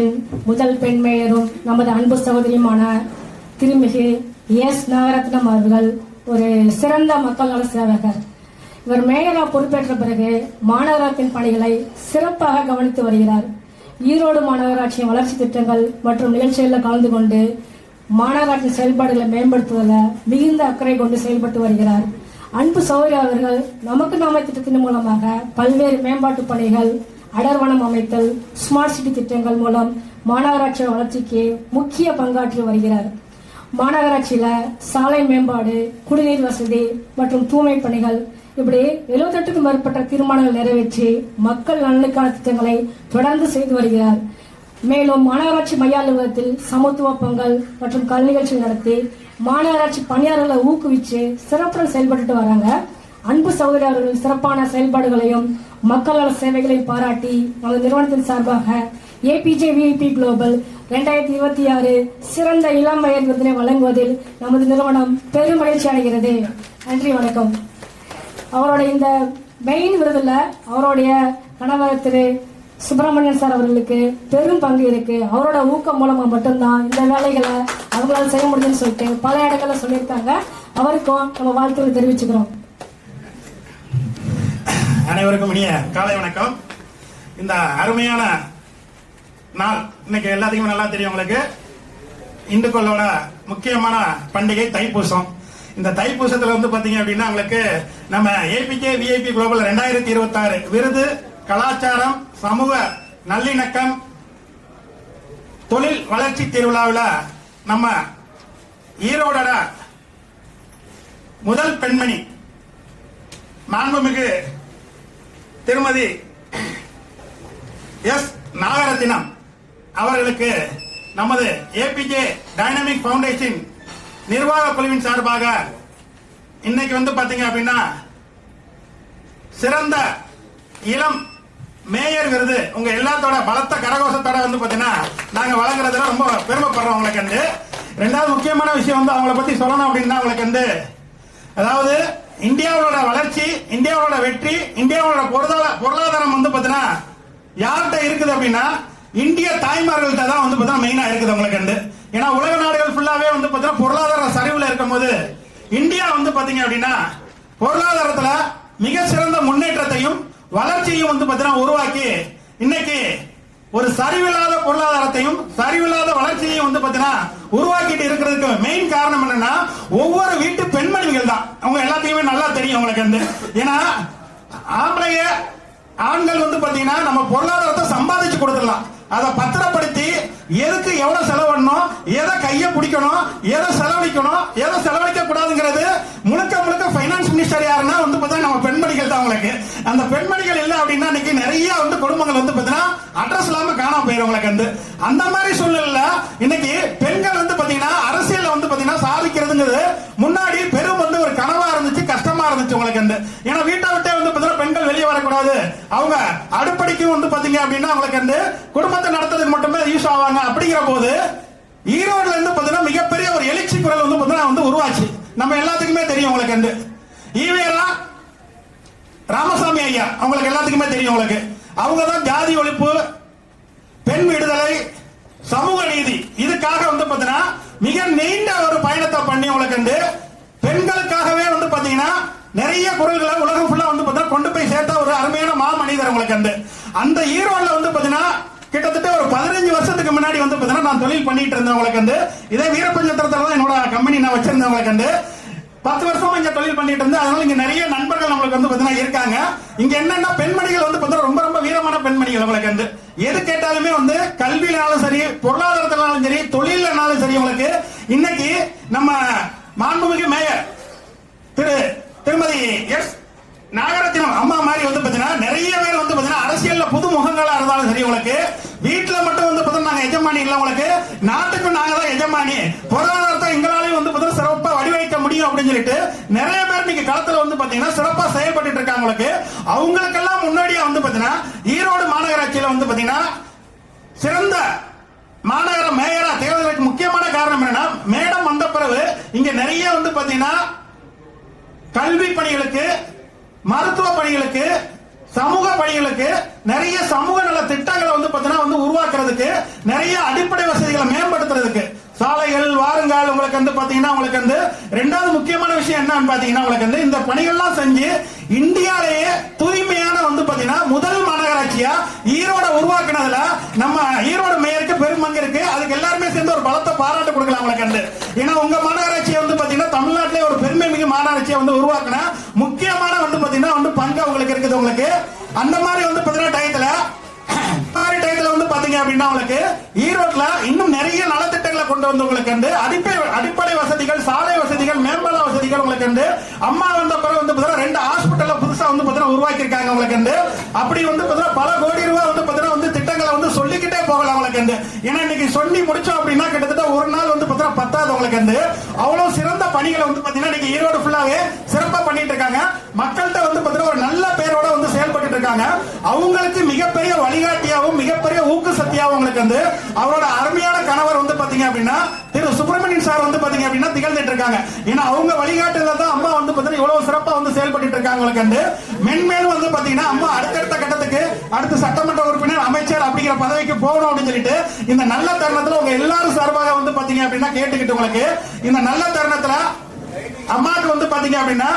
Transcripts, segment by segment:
ஈரோடு முதல் பெண் மேயரும் நமது அன்பு சகோதரியுமான திருமிகு எஸ் நாகரத்னம் அவர்கள் ஒரு சிறந்த மக்கள் நல சேவகர். இவர் மேயரா பொறுப்பேற்ற பிறகு மாநகராட்சியின் பணிகளை சிறப்பாக கவனித்து வருகிறார். ஈரோடு மாநகராட்சியின் வளர்ச்சி திட்டங்கள் மற்றும் நிகழ்ச்சிகளில் கலந்து கொண்டு மாநகராட்சி செயல்பாடுகளை மேம்படுத்துவதில் மிகுந்த அக்கறை கொண்டு செயல்பட்டு வருகிறார். அன்பு சௌரி அவர்கள் நமக்கு நாம திட்டத்தின் மூலமாக பல்வேறு மேம்பாட்டு பணிகள் அடர்வனம் அமைத்தல் ஸ்மார்ட் சிட்டி திட்டங்கள் மூலம் மாநகராட்சி வளர்ச்சிக்கு முக்கிய பங்காற்றி வருகிறார். மாநகராட்சியில சாலை மேம்பாடு குடிநீர் வசதி மற்றும் தூய்மை பணிகள் இப்படி எழுபத்தெட்டுக்கும் மேற்பட்ட தீர்மானங்கள் நிறைவேற்றி மக்கள் நலனுக்கான திட்டங்களை தொடர்ந்து செய்து வருகிறார். மேலும் மாநகராட்சி மைய அலுவலகத்தில் சமத்துவ பொங்கல் மற்றும் கல் நிகழ்ச்சி நடத்தி மாநகராட்சி பணியாளர்களை ஊக்குவிச்சு சிறப்புடன் செயல்பட்டு வராங்க. அன்பு சகோதரி அவர்களின் சிறப்பான செயல்பாடுகளையும் மக்கள் நல பாராட்டி நமது நிறுவனத்தின் சார்பாக ஏபிஜே விஐபி குளோபல் ரெண்டாயிரத்தி இருபத்தி ஆறு சிறந்த இளம் வயது விருதினை வழங்குவதில் நமது நிறுவனம் பெரும் மகிழ்ச்சி அடைகிறது. நன்றி வணக்கம். அவரோட இந்த மெயின் விருதுல அவருடைய கணவர் திரு சுப்பிரமணியன் சார் அவர்களுக்கு பெரும் பங்கு இருக்கு. அவரோட ஊக்கம் மூலமா மட்டும்தான் இந்த வேலைகளை அவங்களால செய்ய முடியும்னு சொல்லிட்டு பல இடங்களில் சொல்லியிருக்காங்க. அவருக்கும் நம்ம வாழ்த்துக்களை தெரிவிச்சுக்கிறோம். அனைவருக்கும் இனிய காலை வணக்கம். இந்த அருமையான நாள் இன்னைக்கு எல்லாத்துக்குமே நல்லா தெரியும் உங்களுக்கு. இந்துக்களோட முக்கியமான பண்டிகை தைப்பூசம். இந்த தைப்பூசத்துல வந்து பாத்தீங்க அப்படின்னா உங்களுக்கு நம்ம ஏபிகே விஐபி குளோபல் ரெண்டாயிரத்தி இருபத்தி ஆறு விருது கலாச்சாரம் சமூக நல்லிணக்கம் தொழில் வளர்ச்சி திருவிழாவில் நம்ம ஈரோட முதல் பெண்மணி மாண்புமிகு திருமதி எஸ் நாகரத்தினம் அவர்களுக்கு நமது ஏபிஜே டைனமிக் ஃபவுண்டேஷன் நிர்வாக குழுவின் சார்பாக இன்னைக்கு வந்து பாத்தீங்க அப்படின்னா சிறந்த இளம் மேயர் விருது. உங்க எல்லாத்தோட பலத்த கரகோஷத்தோட வந்து பாத்தீங்கன்னா நாங்க வழங்குறதுல ரொம்ப பெருமைப்படுறோம் உங்களுக்கு வந்து ரெண்டாவது முக்கியமான விஷயம் வந்து அவங்கள பத்தி சொல்லணும் அப்படின்னா உங்களுக்கு வந்து அதாவது இந்தியாவோட வளர்ச்சி இந்தியாவோட வெற்றி இந்தியாவோட பொருளாதார பொருளாதாரம் வந்து பாத்தீங்கன்னா யார்கிட்ட இருக்குது அப்படின்னா இந்திய தாய்மார்கள்ட்ட தான் வந்து பார்த்தீங்கன்னா மெயினா இருக்குது உங்களுக்கு வந்து ஏன்னா உலக நாடுகள் ஃபுல்லாவே வந்து பாத்தீங்கன்னா பொருளாதார சரிவுல இருக்கும்போது இந்தியா வந்து பாத்தீங்க அப்படின்னா பொருளாதாரத்துல மிக சிறந்த முன்னேற்றத்தையும் வளர்ச்சியும் வந்து பாத்தீங்கன்னா உருவாக்கி இன்னைக்கு ஒரு சரிவில்லாத பொருளாதாரத்தையும் சரிவில்லாத வளர்ச்சியையும் வந்து பாத்தீங்கன்னா உருவாக்கிட்டு இருக்கிறதுக்கு மெயின் காரணம் என்னன்னா ஒவ்வொரு வீட்டு பெண்மணிகள் தான். அவங்க எல்லாத்தையுமே நல்லா தெரியும் அவங்களுக்கு வந்து. ஏன்னா ஆம்பளைய ஆண்கள் வந்து பாத்தீங்கன்னா நம்ம பொருளாதாரத்தை சம்பாதிச்சு கொடுத்துடலாம். அதை பத்திரப்படுத்தி எதுக்கு எவ்வளவு செலவு பண்ணணும் எதை கையை பிடிக்கணும் எதை செலவழிக்கணும் எதை செலவழிக்க கூடாதுங்கிறது முழுக்க முழுக்க பைனான்ஸ் மினிஸ்டர் யாருன்னா வந்து பார்த்தீங்கன்னா நம்ம பெண்மணிகள் தான் அவங்களுக்கு. அந்த பெண்மணிகள் இல்லை அப்படின்னா இன்னைக்கு நிறைய வந்து குடும்பங்கள் வந்து பார்த்தீங்கன்னா அட்ரஸ் இல்லாம காணாம போயிடும் உங்களுக்கு வந்து. அந்த மாதிரி சூழ்நிலையில இன்னைக்கு பெண்கள் வந்து பாத்தீங்கன்னா அரசியல் வந்து பாத்தீங்கன்னா சாதிக்கிறதுங்கிறது முன்னாடி பெரும் வந்து ஒரு கனவா இருந்துச்சு கஷ்டமா இருந்துச்சு உங்களுக்கு வந்து ஏன்னா வீட்டை விட்டே வந்து பாத்தீங்கன்னா பெண்கள் வெளியே வரக்கூடாது அவங்க அடுப்படிக்கு வந்து பாத்தீங்க அப்படின்னா அவங்களுக்கு வந்து குடும்பத்தை நடத்துறதுக்கு மட்டுமே யூஸ் ஆவாங்க. அப்படிங்கிற போது ஈரோடுல இருந்து பாத்தீங்கன்னா மிகப்பெரிய ஒரு எழுச்சி குரல் வந்து பாத்தீங்கன்னா வந்து உருவாச்சு. நம்ம எல்லாத்துக்குமே தெரியும் உங்களுக்கு வந்து. ஈவேரா ராமசாமி ஐயா அவங்களுக்கு எல்லாத்துக்குமே தெரியும் உங்களுக்கு. அவங்க தான் ஜாதி ஒழிப்பு பெண் விடுதலை சமூக நீதி. இதுக்காக வந்து பாத்தீங்கன்னா மிக நீண்ட ஒரு பயணத்தை பண்ணி உங்களுக்கு வந்து பெண்களுக்காகவே வந்து பாத்தீங்கன்னா நிறைய குரல்களை உலகம் ஃபுல்லா வந்து பாத்தீங்கன்னா கொண்டு போய் சேர்த்த ஒரு அருமையான மா மனிதர் உங்களுக்கு வந்து அந்த ஈரோட்ல வந்து பாத்தீங்கன்னா கிட்டத்தட்ட ஒரு பதினஞ்சு வருஷத்துக்கு முன்னாடி வந்து பாத்தீங்கன்னா நான் தொழில் பண்ணிட்டு இருந்தேன் உங்களுக்கு வந்து. இதே வீரப்பஞ்சத்திரத்துல தான் என்னோட கம்பெனி நான் வச்சிருந்தேன் உங்களுக்கு வந்து. பத்து வருஷமா இங்க தொழில் பண்ணிட்டு இருந்தேன். அதனால இங்க நிறைய நண்பர்கள் நம்மளுக்கு வந்து பாத்தீங்கன்னா இருக்காங்க. இங்க என்னன்னா பெண்மணிகள் வந்து பாத்தீங்கன்னா ரொம்ப ரொம்ப வீரமான பெண்மணிகள் உங்களுக்கு வந்து. எது கேட்டாலுமே வந்து கல்வியினாலும் சரி பொருளாதாரத்தினாலும் சரி தொழிலனாலும் சரி உங்களுக்கு. இன்னைக்கு நம்ம மாண்புமிகு மேயர் திரு எஸ் நாகரத்தினம் அம்மா மாதிரி வந்து பாத்தீங்கன்னா நிறைய பேர் வந்து பாத்தீங்கன்னா அரசியல்ல புது முகங்களா இருந்தாலும் சரி உங்களுக்கு. வீட்டுல மட்டும் வந்து பாத்தீங்கன்னா நாங்க எஜமானி இல்ல உங்களுக்கு. நாட்டுக்கும் நாங்க தான் எஜமானி. பொருளாதாரத்தை எங்களாலையும் வந்து பாத்தீங்கன்னா சிறப்பா வடிவமைக்க முடியும் அப்படின்னு சொல்லிட்டு நிறைய பேர் இன்னைக்கு களத்துல வந்து பாத்தீங்கன்னா சிறப்பா செயல்பட்டு இருக்காங்க உங்களுக்கு. அவங்களுக்கெல்லாம் முன்னாடியே வந்து பாத்தீங்கன்னா ஈரோடு மாநகராட்சியில வந்து பாத்தீங்கன்னா சிறந்த மாநகர மேயரா தேர்தலுக்கு முக்கியமான காரணம் என்னன்னா மேடம் வந்த பிறகு இங்க நிறைய வந்து பாத்தீங்கன்னா கல்வி பணிகளுக்கு மருத்துவ பணிகளுக்கு சமூக பணிகளுக்கு நிறைய சமூக நல திட்டங்களை வந்து பாத்தீங்கன்னா வந்து உருவாக்குறதுக்கு நிறைய அடிப்படை வசதிகளை மேம்படுத்துறதுக்கு. சாலைகள் வாருங்கள் உங்களுக்கு வந்து பாத்தீங்கன்னா உங்களுக்கு வந்து ரெண்டாவது முக்கியமான விஷயம் என்னன்னு பாத்தீங்கன்னா உங்களுக்கு வந்து இந்த பணிகள்லாம் செஞ்சு இந்தியாலேயே தூய்மையான வந்து பாத்தீங்கன்னா முதல் மாநகராட்சியா ஈரோட உருவாக்குனதுல நம்ம ஈரோடு மேயருக்கு பெருமங்க இருக்கு. அதுக்கு எல்லாருமே சேர்ந்து ஒரு பலத்தை பாராட்டு கொடுக்கலாம் உங்களுக்கு வந்து. ஏன்னா உங்க மாநகராட்சியை வந்து பாத்தீங்கன்னா தமிழ்நாட்டிலே ஒரு பெருமை மிகு மாநகராட்சியை வந்து உருவாக்கின முக்கியமான வந்து பாத்தீங்கன்னா வந்து பங்கு அவங்களுக்கு இருக்குது உங்களுக்கு. அந்த மாதிரி வந்து பாத்தீங்கன்னா டயத்துல மாதிரி டயத்துல வந்து பாத்தீங்க அப்படின்னா உங்களுக்கு ஈரோட்ல இன்னும் நிறைய நலத்திட்டங்களை கொண்டு வந்து உங்களுக்கு வந்து அடிப்படை அடிப்படை வசதிகள் சாலை வசதிகள் மேம்பால வசதிகள் உங்களுக்கு வந்து அம்மா வந்த பிறகு வந்து பாத்தீங்கன்னா ரெண்டு ஹாஸ்பிட்டல்ல புதுசா வந்து பாத்தீங்கன்னா உருவாக்கி இருக்காங்க உங்களுக்கு வந்து. அப்படி வந்து பாத்தீங்கன்னா பல கோடி ரூபாய் வந்து பாத்தீங்கன்னா வந்து திட்டங்களை வந்து சொல்லிக்கிட்டே போகலாம் உங்களுக்கு வந்து. ஏன்னா இன்னைக்கு சொல்லி முடிச்சோம் அப்படின்னா பாத்தீங்கன்னா உங்களுக்கு வந்து அவ்வளவு சிறந்த பணிகளை வந்து பாத்தீங்கன்னா ஈரோடு ஃபுல்லாவே சிறப்பா பண்ணிட்டு இருக்காங்க. மக்கள்கிட்ட வந்து பாத்தீங்கன்னா ஒரு நல்ல பேரோட வந்து இருக்காங்க அவங்களுக்கு மிகப்பெரிய வழிகாட்டியாகவும் மிகப்பெரிய ஊக்கு சக்தியாகவும் உங்களுக்கு வந்து அவரோட அருமையான கணவர் வந்து பாத்தீங்க அப்படின்னா திரு சுப்பிரமணியன் சார் வந்து பாத்தீங்க அப்படின்னா திகழ்ந்துட்டு இருக்காங்க ஏன்னா அவங்க வழிகாட்டுல தான் அம்மா வந்து பாத்தீங்கன்னா இவ்வளவு சிறப்பா வந்து செயல்பட்டு இருக்காங்க உங்களுக்கு வந்து. மென்மேலும் வந்து பாத்தீங்கன்னா அம்மா அடுத்தடுத்த கட்டத்துக்கு அடுத்து சட்டமன்ற உறுப்பினர் அமைச்சர் அப்படிங்கிற பதவிக்கு போகணும் அப்படின்னு சொல்லிட்டு இந்த நல்ல தருணத்துல உங்க எல்லாரும் சார்பாக வந்து பாத்தீங்க அப்படின்னா கேட்டுக்கிட்டு உங்களுக்கு இந்த நல்ல தருணத்துல அம்மாவுக்கு வந்து பாத்தீங்க அப்படின்னா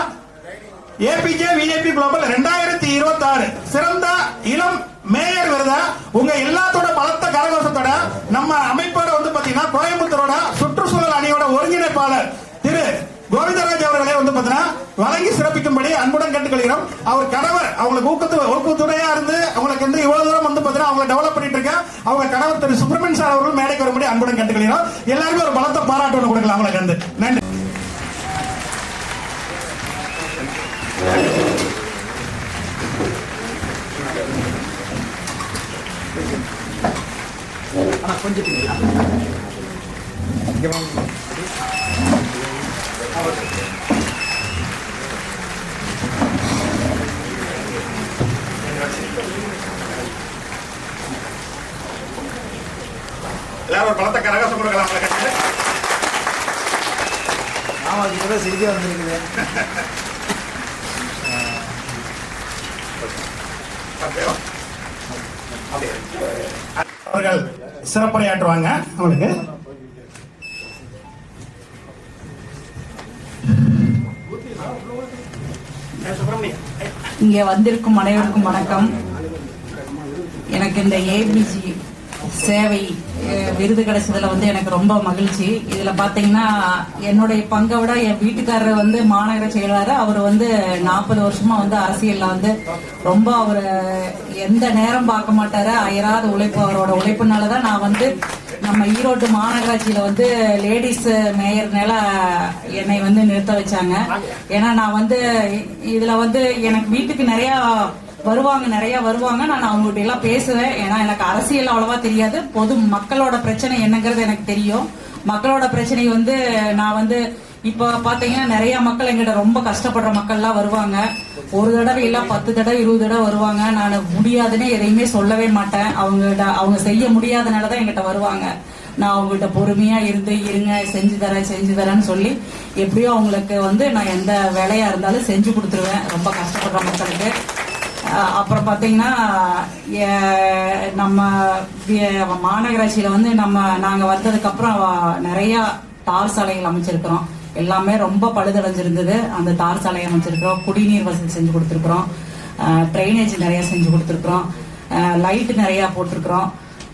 ஏபிஜே விஐபி குளோபல் ரெண்டாயிரத்தி இருபத்தி ஆறு சிறந்த இளம் மேயர் விருதா உங்க எல்லாத்தோட பலத்த கரகோஷத்தோட நம்ம அமைப்போட வந்து பாத்தீங்கன்னா கோயம்புத்தூரோட சுற்றுச்சூழல் அணியோட ஒருங்கிணைப்பாளர் திரு கோவிந்தராஜ் அவர்களே வந்து பாத்தீங்கன்னா வழங்கி சிறப்பிக்கும்படி அன்புடன் கேட்டுக்கொள்கிறோம். அவர் கணவர் அவங்களுக்கு ஊக்கத்து ஊக்கத்துணையா இருந்து அவங்களுக்கு வந்து இவ்வளவு தூரம் வந்து பாத்தீங்கன்னா அவங்க டெவலப் பண்ணிட்டு இருக்க. அவங்க கணவர் திரு சுப்பிரமணியன் சார் அவர்கள் மேடைக்கு வரும்படி அன்புடன் கேட்டுக்கொள்கிறோம். எல்லாருமே ஒரு பலத்த பாராட்டு ஒன்று கொடுக்கலாம் அவங்களுக்கு வந்து. நன்றி. எல்லாரும் ஒரு பலத்த கரகோஷம் கொடுக்கலாம் அவங்களுக்கு ஆமா இப்போ செய்தியா வந்திருக்குது. அவர்கள் சிறப்புரையாற்றுவாங்க. அவங்களுக்கு. இங்கே வந்திருக்கும் அனைவருக்கும் வணக்கம். எனக்கு இந்த ஏபிஜி சேவை விருது கிடைச்சதுல வந்து எனக்கு ரொம்ப மகிழ்ச்சி. இதுல பாத்தீங்கன்னா என்னுடைய பங்கை விட என் வீட்டுக்காரர் வந்து மாநகர செயலாளர். அவர் வந்து நாற்பது வருஷமா வந்து அரசியல்ல வந்து ரொம்ப அவர் எந்த நேரம் பார்க்க மாட்டாரு. அயராத உழைப்பு அவரோட உழைப்புனாலதான் நான் வந்து நம்ம ஈரோடு மாநகராட்சியில வந்து லேடிஸ் மேயர்னால என்னை வந்து நிறுத்த வச்சாங்க. ஏன்னா நான் வந்து இதுல வந்து எனக்கு வீட்டுக்கு நிறைய வருவாங்க நிறைய வருவாங்க. நான் அவங்ககிட்ட எல்லாம் பேசுவேன். ஏன்னா எனக்கு அரசியல் அவ்வளவா தெரியாது. பொது மக்களோட பிரச்சனை என்னங்கிறது எனக்கு தெரியும். மக்களோட பிரச்சனை வந்து நான் வந்து இப்ப பாத்தீங்கன்னா நிறைய மக்கள் எங்கிட்ட ரொம்ப கஷ்டப்படுற மக்கள்லாம் வருவாங்க. ஒரு தடவை இல்ல பத்து தடவை இருபது தடவை வருவாங்க. நான் முடியாதுன்னு எதையுமே சொல்லவே மாட்டேன். அவங்ககிட்ட அவங்க செய்ய முடியாதனாலதான் எங்கிட்ட வருவாங்க. நான் அவங்ககிட்ட பொறுமையா இருந்து இருங்க செஞ்சு தரேன் செஞ்சு தரேன்னு சொல்லி எப்படியோ அவங்களுக்கு வந்து நான் எந்த வேலையா இருந்தாலும் செஞ்சு கொடுத்துருவேன். ரொம்ப கஷ்டப்படுற மக்களுக்கு. அப்புறம் பாத்தீங்கன்னா நம்ம மாநகராட்சியில் மாநகராட்சியில வந்து நம்ம நாங்க வந்ததுக்கு அப்புறம் நிறைய தார் சாலைகள் அமைச்சிருக்கிறோம். எல்லாமே ரொம்ப பழுதடைஞ்சிருந்தது. அந்த தார் சாலை அமைச்சிருக்கிறோம். குடிநீர் வசதி செஞ்சு கொடுத்துருக்குறோம். ட்ரைனேஜ் நிறைய செஞ்சு கொடுத்துருக்குறோம். லைட் நிறைய போட்டிருக்கிறோம்.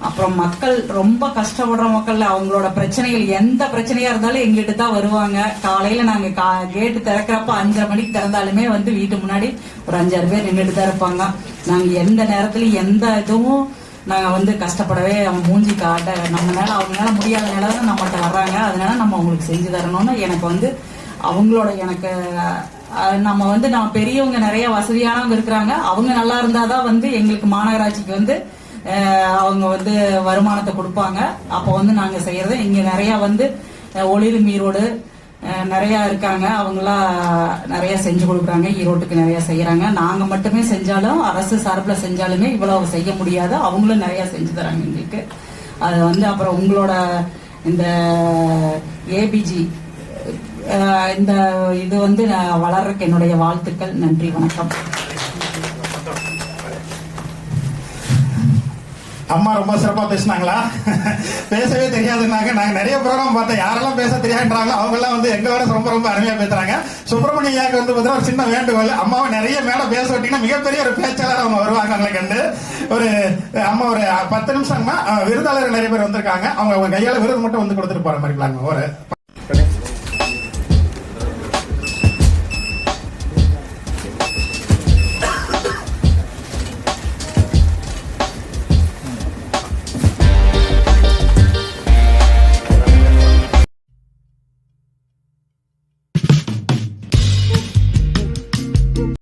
அப்புறம் மக்கள் ரொம்ப கஷ்டப்படுற மக்கள் அவங்களோட பிரச்சனைகள் எந்த பிரச்சனையா இருந்தாலும் எங்கிட்ட தான் வருவாங்க. காலையில நாங்க கேட்டு திறக்கிறப்ப அஞ்சரை மணிக்கு திறந்தாலுமே வந்து வீட்டு முன்னாடி ஒரு அஞ்சாறு பேர் நின்றுட்டு தான் இருப்பாங்க. நாங்க எந்த நேரத்துலயும் எந்த இதுவும் நாங்க வந்து கஷ்டப்படவே அவங்க மூஞ்சி காட்ட நம்மளால அவங்களால முடியாத தான் நம்மகிட்ட வர்றாங்க. அதனால நம்ம அவங்களுக்கு செஞ்சு தரணும்னு எனக்கு வந்து அவங்களோட எனக்கு நம்ம வந்து நம்ம பெரியவங்க நிறைய வசதியானவங்க இருக்கிறாங்க. அவங்க நல்லா இருந்தாதான் வந்து எங்களுக்கு மாநகராட்சிக்கு வந்து அவங்க வந்து வருமானத்தை கொடுப்பாங்க. அப்போ வந்து நாங்கள் செய்கிறது இங்கே நிறையா வந்து ஒளிரும் ஈரோடு நிறையா இருக்காங்க. அவங்களாம் நிறையா செஞ்சு கொடுக்குறாங்க. ஈரோட்டுக்கு நிறையா செய்கிறாங்க நாங்கள் மட்டுமே செஞ்சாலும் அரசு சார்பில் செஞ்சாலுமே இவ்வளவு செய்ய முடியாது. அவங்களும் நிறையா செஞ்சு தராங்க எங்களுக்கு. அது வந்து அப்புறம் உங்களோட இந்த ஏபிஜி இந்த இது வந்து நான் வளர்றதுக்கு என்னுடைய வாழ்த்துக்கள். நன்றி வணக்கம். அம்மா ரொம்ப சிறப்பா பேசினாங்களா? பேசவே தெரியாதுன்னாங்க. நாங்க நிறைய ப்ரோக்ராம் பார்த்தோம் யாரெல்லாம் பேச தெரியாதுன்றாங்களோ அவங்க எல்லாம் வந்து எங்களோட ரொம்ப ரொம்ப அருமையா பேசுறாங்க. சுப்பிரமணிய வந்து பார்த்தீங்கன்னா ஒரு சின்ன வேண்டுகோள். அம்மாவை நிறைய மேல பேச விட்டீங்கன்னா மிகப்பெரிய ஒரு பேச்சாளர் அவங்க வருவாங்க அவங்களை கண்டு. ஒரு அம்மா ஒரு பத்து நிமிஷம்னா விருதாளர் நிறைய பேர் வந்திருக்காங்க. அவங்க அவங்க கையால விருது மட்டும் வந்து கொடுத்துட்டு போற மாதிரி ஒரு